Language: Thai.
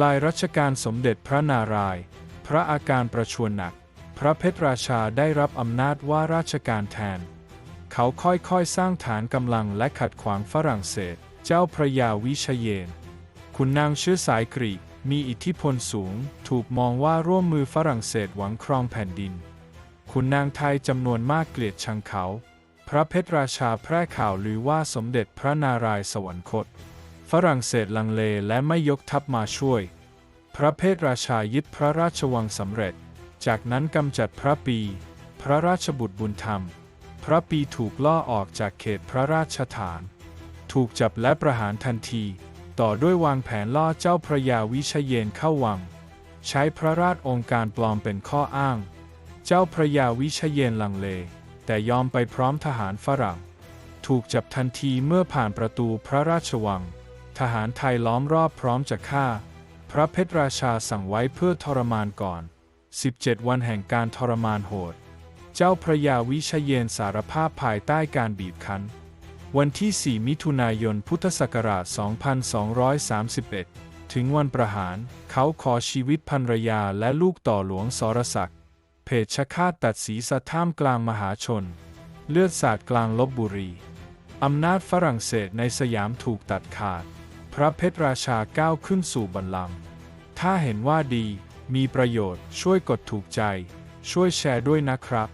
ปลายรัชกาลสมเด็จพระนารายณ์พระอาการประชวรหนัก พระเพชรราชาได้รับอำนาจว่าราชการแทน เขาค่อยๆ สร้างฐานกำลังและขัดขวางฝรั่งเศส เจ้าพระยาวิเชยน คุณนางเชื้อสายกรีกมีอิทธิพลสูง ถูกมองว่าร่วมมือฝรั่งเศสหวังครองแผ่นดิน คุณนางไทยจำนวนมากเกลียดชังเขา พระเพชรราชาแพร่ข่าวลือว่าสมเด็จพระนารายณ์สวรรคต ฝรั่งเศสลังเลและไม่ยกทัพมาช่วย พระเพทราชายึดพระราชวังสำเร็จ จากนั้นกำจัดพระปี พระราชบุตรบุญธรรม พระปีถูกล่อออกจากเขตพระราชฐาน ถูกจับและประหารทันที ต่อด้วยวางแผนล่อเจ้าพระยาวิเชยนเข้าวัง ใช้พระราชองค์การปลอมเป็นข้ออ้าง เจ้าพระยาวิเชยนลังเล แต่ยอมไปพร้อมทหารฝรั่ง ถูกจับทันทีเมื่อผ่านประตูพระราชวัง ทหารไทยล้อมรอบพร้อมจะฆ่า พระเพชรราชาสั่งไว้เพื่อทรมานก่อน 17 วันแห่งการทรมานโหด เจ้าพระยาวิเชยนสารภาพภายใต้การบีบคั้น วันที่ 4 มิถุนายนพุทธศักราช 2231 ถึงวันประหาร เขาขอชีวิตภรรยาและลูกต่อหลวงสรศักดิ์เพชฌฆาตตัดศีรษะท่ามกลางมหาชน เลือดสาดกลางลบบุรี อำนาจฝรั่งเศสในสยามถูกตัดขาด ระเพชรราชาก้าวขึ้นสู่บัลลังก์ถ้าเห็นว่าดี มีประโยชน์ ช่วยกดถูกใจ ช่วยแชร์ด้วยนะครับ